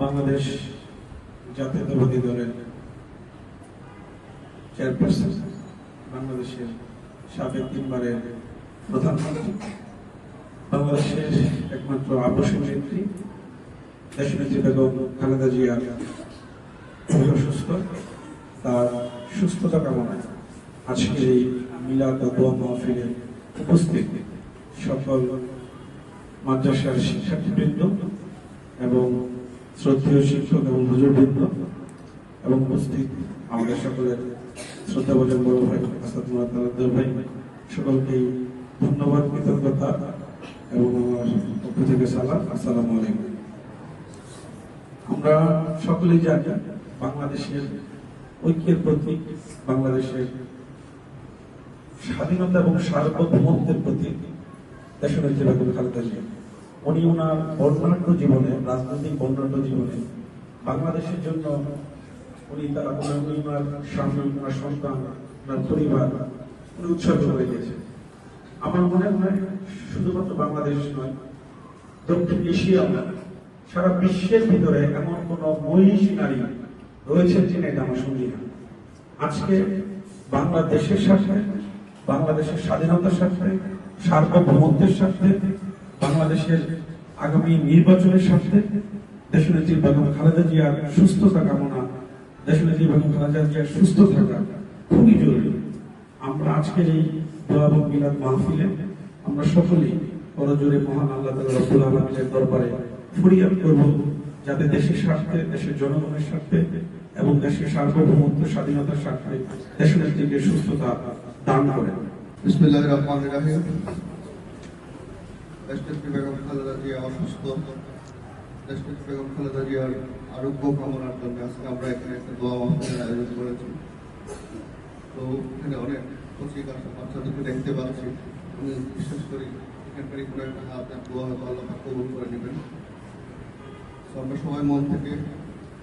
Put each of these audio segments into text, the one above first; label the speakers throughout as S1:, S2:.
S1: বাংলাদেশ জাতীয়তাবাদী দলের চেয়ারপারসন বাংলাদেশের সাবেক তিনবারের প্রধানমন্ত্রী, বাংলাদেশের একমাত্র আবশ্যক নেত্রী, দেশনেত্রী বেগম খালেদা জিয়া। অসুস্থ তার সুস্থতা কামনায় আজকের এই মিলাদ ও দোয়া মাহফিলে উপস্থিত সকল মাদ্রাসার শিক্ষার্থীবৃন্দ এবং শ্রদ্ধেয় শিক্ষক এবং হুজুরবৃন্দ এবং উপস্থিত আমাদের সকলের শ্রদ্ধাভাজন বড় ভাই আসাদ মুরাদ ভাই, সকলকেই ধন্যবাদ, কৃতজ্ঞতা এবং আমার পক্ষ থেকে সালাম। আসসালামু আলাইকুম। আমরা সকলেই জানি বাংলাদেশের ঐক্যের প্রতীক, বাংলাদেশের স্বাধীনতা এবং সার্বভৌমত্বের প্রতীক, দেশনেত্রী বেগম খালেদা জিয়া। উনি ওনার বর্ণাঢ্য জীবনে, রাজনৈতিক বর্ণাঢ্য জীবনে বাংলাদেশের জন্য উনি তারা উনি ওনার স্বামী ওনার সন্তান ওনার পরিবার, উনি উৎসর্গ হয়ে গেছে আমার মনে হয় শুধুমাত্র বাংলাদেশ নয়, দক্ষিণ এশিয়া সারা বিশ্বের ভিতরে এমন কোন মহিষী নারী রয়েছেন যিনি এটা আমার শুনি না। আজকে বাংলাদেশের সাথে বাংলাদেশের স্বাধীনতার সাথে সার্বভৌমত্বের সাথে বাংলাদেশের আগামী নির্বাচনের সাথে দেশনেত্রী বেগম খালেদা জিয়ার সুস্থতা কামনা, দেশনেত্রী বেগম খালেদা জিয়ার সুস্থ থাকা খুবই জরুরি। আমরা আজকের এই দোয়া এবং মিলাদ মাহফিলে আমরা সকলেই করজোরে মহান আল্লাহ তাআলা রব্বুল আলামিনের দরবারে ফরিয়াদ করব যাতে দেশের স্বার্থে, দেশের জনগণের স্বার্থে এবং দেশের সার্বভৌমত্ব, স্বাধীনতার স্বার্থে দেশনেত্রীকে সুস্থতা দান করেন।
S2: বিসমিল্লাহ রহমান রাহিম। দেশনেত্রী বেগম খালেদা জিয়া অসুস্থ দেশনেত্রী বেগম খালেদা জিয়ার আরোগ্য কামনার জন্য আজকে আমরা এখানে একটা দোয়া মাহফিলের আয়োজন করেছি তো এখানে অনেক পত্রিকা বাচ্চাদেরকে দেখতে পাচ্ছি আমি বিশ্বাস করি এখানকারই কোনো একটা হাত এক দোয়া হয়তো আল্লাহ পাক কবুল করে নেবেন তো আমরা সবাই মন থেকে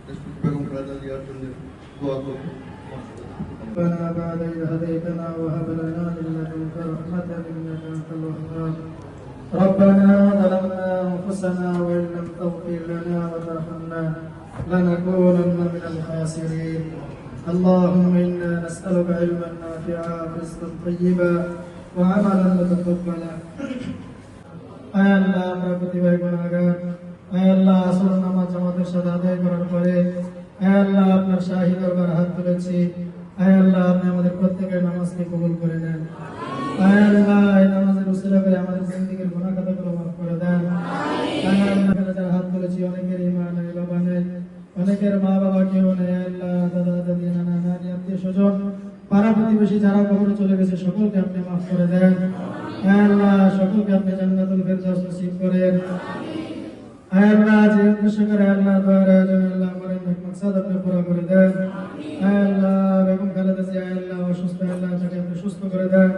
S2: দেশনেত্রী বেগম খালেদা জিয়ার জন্য দোয়া করব
S3: ربنا بعد إذ هديتنا وهب لنا من لدنك رحمة إنك أنت الوهاب ربنا ظلمنا أنفسنا وإن لم تغفر لنا وترحمنا لنكونن من الخاسرين اللهم إنا نسألك علما نافعا ورزقا طيبا وعملا متقبلا আয় আল্লাহ আমরা প্রতিভায় গুণাগার আয় আল্লাহ আসর নামাজ আমাদের সাথে আদায় করার পরে আয় আল্লাহ আপনার শাহী দরবার হাত তুলেছি আয় আল্লাহ আপনি আমাদের প্রত্যেকের নামাজকে কবুল করে নেন আয় আল্লাহ যারা হাত তুলেছি, অনেকের ইমা নেই, বাবা নেই, অনেকের মা বাবা কেউ নেই, আল্লাহ, দাদা, দাদি, নানা, নানি, আত্মীয় স্বজন, পাড়া প্রতিবেশী যারা কবরে চলে গেছে, সকলকে আপনি মাফ করে দেন। আয় আল্লাহ, সকলকে আপনি জান্নাতুল ফেরদাউস নসিব করেন। আল্লাহ, যে উদ্দেশ্য করে আল্লাহ আয়োজন আল্লাহ আমার মাকসাদ আপনি পুরো করে দেন। আল্লাহ, বেগম খালেদা জিয়া আল্লাহ, অসুস্থ আল্লাহ, তাকে আপনি সুস্থ করে দেন।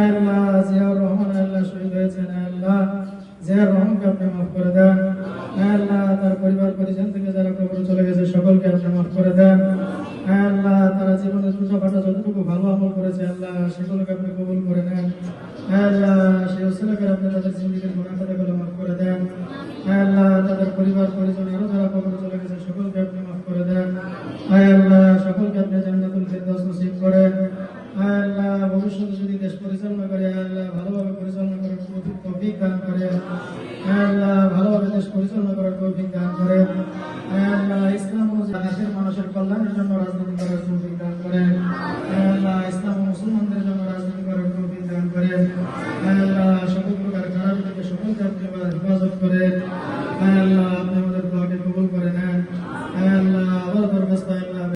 S3: আল্লাহ, জিয়াউর রহমান আল্লাহ, শহীদ হয়েছেন আল্লাহ। জিয়াউর রহমানকে আপনি মাফ করে দেন। আল্লাহ, তার পরিবার পরিজন থেকে যারা কবরে চলে গেছে, সকলকে আপনি মাফ করে দেন। আল্লাহ, তারা জীবনে ফাটা যতটুকু ভালো আমল করেছে, আল্লাহ, সেগুলোকে আপনি কবুল করে নেন। আল্লাহ, সেই ওসিলাকে আপনি তাদের জিন্দিগির গুনাহ খাতাগুলো ভালোভাবে পরিচালনা করার তৌফিক তৌফিক দান করেন আল্লাহ ভালোভাবে দেশ পরিচালনা করার তৌফিক দান করেন আল্লাহ ইসলাম দেশের মানুষের কল্যাণের জন্য রাজনীতি করার তৌফিক দান